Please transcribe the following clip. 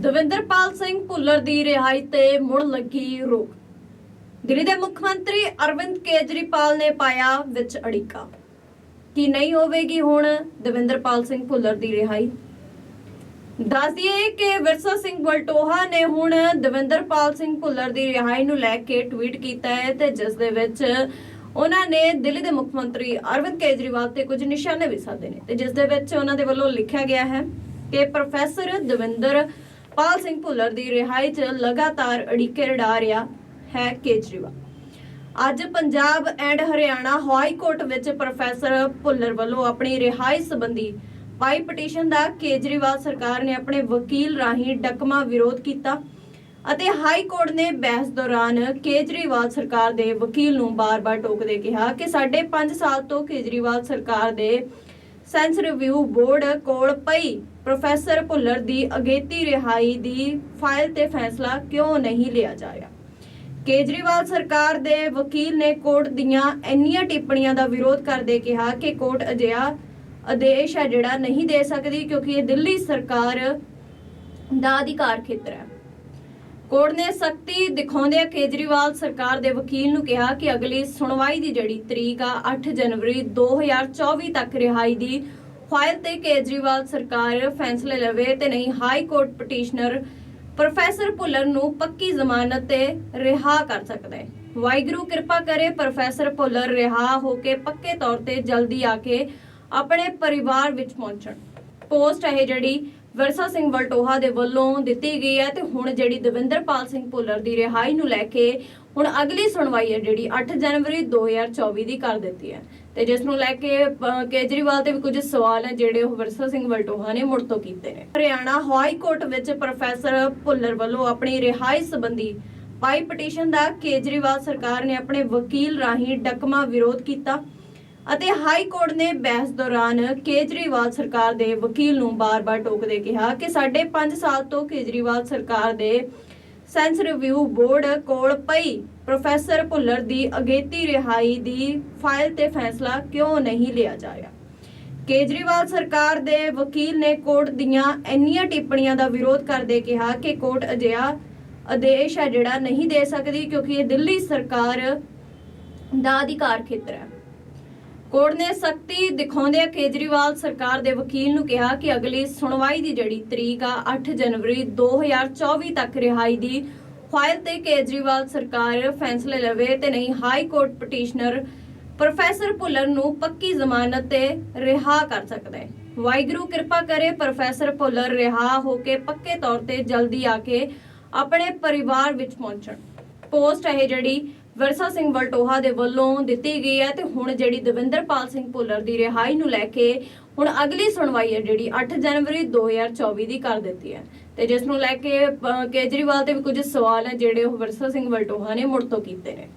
ਦਵਿੰਦਰਪਾਲ ਸਿੰਘ ਭੁੱਲਰ ਦੀ ਰਿਹਾਈ ਤੇ ਮੁੜ ਲੱਗੀ ਰੋਕ। ਦਿੱਲੀ ਦੇ ਮੁੱਖ ਮੰਤਰੀ ਅਰਵਿੰਦ ਕੇਜਰੀਵਾਲ ਨੇ ਪਾਇਆ ਵਿੱਚ ਅੜਿੱਕਾ। ਕਿ ਨਹੀਂ ਹੋਵੇਗੀ ਹੁਣ ਦਵਿੰਦਰਪਾਲ ਸਿੰਘ ਭੁੱਲਰ ਦੀ ਰਿਹਾਈ? ਦੱਸ ਕਿ ਵਿਰਸਾ ਸਿੰਘ ਵਲਟੋਹਾ ਨੇ ਹੁਣ ਦਵਿੰਦਰਪਾਲ ਸਿੰਘ ਭੁੱਲਰ ਦੀ ਰਿਹਾਈ ਨੂੰ ਲੈ ਕੇ ਟਵੀਟ ਕੀਤਾ ਹੈ ਤੇ ਜਿਸ ਦੇ ਵਿੱਚ ਉਹਨਾਂ ਨੇ ਦਿੱਲੀ ਦੇ ਮੁੱਖ ਮੰਤਰੀ ਅਰਵਿੰਦ ਕੇਜਰੀਵਾਲ ਤੇ ਕੁਝ ਨਿਸ਼ਾਨੇ ਵੀ ਸਾਧੇ ਨੇ ਤੇ ਜਿਸ ਦੇ ਵਿੱਚ ਉਹਨਾਂ ਦੇ ਵੱਲੋਂ ਲਿਖਿਆ ਗਿਆ ਹੈ ਕਿ ਪ੍ਰੋਫੈਸਰ ਦਵਿੰਦਰ ਪਾਲ ਸਿੰਘ ਭੁੱਲਰ ਦੀ ਰਿਹਾਈ 'ਚ ਲਗਾਤਾਰ ਅੜਿੱਕੇ ਰੜਾ ਰਿਹਾ ਹੈ ਕੇਜਰੀਵਾਲ। ਅੱਜ Punjab and Haryana high court ਵਿੱਚ ਪ੍ਰੋਫੈਸਰ ਭੁੱਲਰ ਵੱਲੋਂ ਆਪਣੀ ਰਿਹਾਈ ਸੰਬੰਧੀ ਪਾਈ ਪਟੀਸ਼ਨ ਦਾ ਕੇਜਰੀਵਾਲ ਸਰਕਾਰ ਨੇ ਆਪਣੇ ਵਕੀਲ ਰਾਹੀਂ ਡਕਮਾ ਵਿਰੋਧ ਕੀਤਾ ਅਤੇ ਹਾਈ ਕੋਰਟ ਨੇ ਬਹਿਸ ਦੌਰਾਨ ਕੇਜਰੀਵਾਲ ਸਰਕਾਰ ਦੇ ਵਕੀਲ ਨੂੰ ਬਾਰ-ਬਾਰ ਟੋਕਦੇ ਕਿਹਾ ਕਿ ਸਾਡੇ 5 ਸਾਲ ਤੋਂ ਕੇਜਰੀਵਾਲ ਸਰਕਾਰ ਦੇ ਸੈਂਸ ਰਿਵਿਊ ਬੋਰਡ ਕੋਲ ਪਈ। ਪ੍ਰੋਫੈਸਰ ਭੁੱਲਰ ਦੀ ਅਗੇਤੀ ਰਿਹਾਈ ਦੀ ਫਾਈਲ ਤੇ ਫੈਸਲਾ ਕਿਉਂ ਨਹੀਂ ਲਿਆ ਜਾ ਕੇਜਰੀਵਾਲ ਸਰਕਾਰ ਦੇ ਵਕੀਲ ਨੇ ਕੋਰਟ ਦੀਆਂ ਇੰਨੀਆਂ ਟਿੱਪਣੀਆਂ ਦਾ ਵਿਰੋਧ ਕਰਦੇ ਕਿਹਾ ਕਿ ਕੋਰਟ ਅਜਿਹਾ ਆਦੇਸ਼ ਹੈ ਜਿਹੜਾ ਨਹੀਂ ਦੇ ਸਕਦੀ ਕਿਉਂਕਿ ਇਹ ਦਿੱਲੀ ਸਰਕਾਰ ਦਾ ਅਧਿਕਾਰ ਖੇਤਰ ਹੈ। ਕੋਰਟ ਨੇ ਸਖਤੀ ਦਿਖਾਉਂਦਿਆਂ ਕੇਜਰੀਵਾਲ ਸਰਕਾਰ ਦੇ ਵਕੀਲ ਨੂੰ ਕਿਹਾ ਕਿ ਅਗਲੀ ਸੁਣਵਾਈ ਦੀ ਜਿਹੜੀ ਤਰੀਕ ਆ 8 ਜਨਵਰੀ 2024 ਤੱਕ ਰਿਹਾਈ ਦੀ ਫਾਈਲ ਤੇ ਕੇਜਰੀਵਾਲ ਸਰਕਾਰ ਫੈਸਲੇ ਲਵੇ ਤੇ ਨਹੀਂ, high court petitioner professor Bhullar ਨੂੰ ਪੱਕੀ ਜ਼ਮਾਨਤ ਤੇ ਰਿਹਾ ਕਰ ਸਕਦਾ ਹੈ। ਵਾਹਿਗੁਰੂ ਕਿਰਪਾ ਕਰੇ ਪ੍ਰੋਫੈਸਰ ਭੁੱਲਰ ਰਿਹਾ ਹੋ ਕੇ ਪੱਕੇ ਤੌਰ ਤੇ ਜਲਦੀ ਆ ਕੇ ਆਪਣੇ ਪਰਿਵਾਰ ਵਿੱਚ ਪਹੁੰਚਣ। ਪੋਸਟ ਹੈ ਜਿਹੜੀ ਵਿਰਸਾ ਸਿੰਘ ਵਲਟੋਹਾ ਦੇ ਵੱਲੋਂ ਦਿੱਤੀ ਗਈ ਹੈ ਤੇ ਹੁਣ ਜਿਹੜੀ ਦਵਿੰਦਰਪਾਲ ਸਿੰਘ ਭੁੱਲਰ ਦੀ ਰਿਹਾਈ ਨੂੰ ਲੈ ਕੇ ਹੁਣ ਅਗਲੀ ਸੁਣਵਾਈ ਹੈ ਜਿਹੜੀ 8 ਜਨਵਰੀ 2024 ਦੀ ਕਰ ਦਿੱਤੀ ਹੈ। ਤੇ ਜਿਸ ਨੂੰ ਲੈ ਕੇ ਕੇਜਰੀਵਾਲ ਤੇ ਵੀ ਕੁਝ ਸਵਾਲ ਹੈ ਜਿਹੜੇ ਉਹ ਵਿਰਸਾ ਸਿੰਘ ਵਲਟੋਹਾ ਨੇ ਮੁੜ ਤੋਂ ਕੀਤੇ ਨੇ। ਹਰਿਆਣਾ ਹਾਈ ਕੋਰਟ ਵਿੱਚ ਪ੍ਰੋਫੈਸਰ ਭੁੱਲਰ ਵੱਲੋਂ ਆਪਣੀ ਰਿਹਾਈ ਸੰਬੰਧੀ ਪਾਈ ਪਟੀਸ਼ਨ ਦਾ ਕੇਜਰੀਵਾਲ ਸਰਕਾਰ ਨੇ ਆਪਣੇ ਵਕੀਲ ਰਾਹੀਂ ਡਕਮਾ ਵਿਰੋਧ ਕੀਤਾ। ਅਤੇ ਹਾਈ ਕੋਰਟ ਨੇ ਬਹਿਸ ਦੌਰਾਨ ਕੇਜਰੀਵਾਲ ਸਰਕਾਰ ਦੇ ਵਕੀਲ ਨੂੰ ਬਾਰ-ਬਾਰ ਟੋਕਦੇ ਕਿਹਾ ਕਿ ਸਾਡੇ 5 ਸਾਲ ਤੋਂ ਕੇਜਰੀਵਾਲ ਸਰਕਾਰ ਦੇ ਸੈਂਸ ਰਿਵਿਊ ਬੋਰਡ ਕੋਲ ਪਈ। ਪ੍ਰੋਫੈਸਰ ਭੁੱਲਰ ਦੀ ਅਗੇਤੀ ਰਿਹਾਈ ਦੀ ਫਾਈਲ ਤੇ ਫੈਸਲਾ ਕਿਉਂ ਨਹੀਂ ਲਿਆ ਜਾ ਰਿਹਾ ਕੇਜਰੀਵਾਲ ਸਰਕਾਰ ਦੇ ਵਕੀਲ ਨੇ ਕੋਰਟ ਦੀਆਂ ਇੰਨੀਆਂ ਟਿੱਪਣੀਆਂ ਦਾ ਵਿਰੋਧ ਕਰਦੇ ਕਿਹਾ ਕਿ ਕੋਰਟ ਅਜਿਹਾ ਆਦੇਸ਼ ਹੈ ਜਿਹੜਾ ਨਹੀਂ ਦੇ ਸਕਦੀ ਕਿਉਂਕਿ ਇਹ ਦਿੱਲੀ ਸਰਕਾਰ ਦਾ ਅਧਿਕਾਰ ਖੇਤਰ ਹੈ। ਕੋਰਟ ਨੇ ਸਖਤੀ ਦਿਖਾਉਂਦਿਆਂ ਕੇਜਰੀਵਾਲ ਸਰਕਾਰ ਦੇ ਵਕੀਲ ਨੂੰ ਕਿਹਾ ਕਿ ਅਗਲੀ ਸੁਣਵਾਈ ਦੀ ਜਿਹੜੀ ਤਰੀਕ ਆ 8 ਜਨਵਰੀ 2024 ਤੱਕ ਰਿਹਾਈ ਦੀ ਫਾਈਲ ਤੇ ਕੇਜਰੀਵਾਲ ਸਰਕਾਰ ਫੈਸਲੇ ਲਵੇ ਤੇ ਨਹੀਂ, high court petitioner professor Bhullar ਨੂੰ ਪੱਕੀ ਜ਼ਮਾਨਤ ਤੇ ਰਿਹਾ ਕਰ ਸਕਦਾ ਹੈ। ਵਾਹਿਗੁਰੂ ਕਿਰਪਾ ਕਰੇ ਪ੍ਰੋਫੈਸਰ ਭੁੱਲਰ ਰਿਹਾ ਹੋ ਕੇ ਪੱਕੇ ਤੌਰ ਤੇ ਜਲਦੀ ਆ ਕੇ ਆਪਣੇ ਪਰਿਵਾਰ ਵਿੱਚ ਪਹੁੰਚਣ। ਪੋਸਟ ਹੈ ਜਿਹੜੀ ਵਿਰਸਾ ਸਿੰਘ ਵਲਟੋਹਾ ਦੇ ਵੱਲੋਂ ਦਿੱਤੀ ਗਈ ਹੈ ਤੇ ਹੁਣ ਜਿਹੜੀ ਦਵਿੰਦਰਪਾਲ ਸਿੰਘ ਭੁੱਲਰ ਦੀ ਰਿਹਾਈ ਨੂੰ ਲੈ ਕੇ ਹੁਣ ਅਗਲੀ ਸੁਣਵਾਈ ਹੈ ਜਿਹੜੀ 8 ਜਨਵਰੀ 2024 ਦੀ ਕਰ ਦਿੱਤੀ ਹੈ। ਤੇ ਜਿਸ ਨੂੰ ਲੈ ਕੇ ਕੇਜਰੀਵਾਲ ਤੇ ਵੀ ਕੁਝ ਸਵਾਲ ਹੈ ਜਿਹੜੇ ਉਹ ਵਿਰਸਾ ਸਿੰਘ ਵਲਟੋਹਾ ਨੇ ਮੁੜ ਤੋਂ ਕੀਤੇ ਨੇ।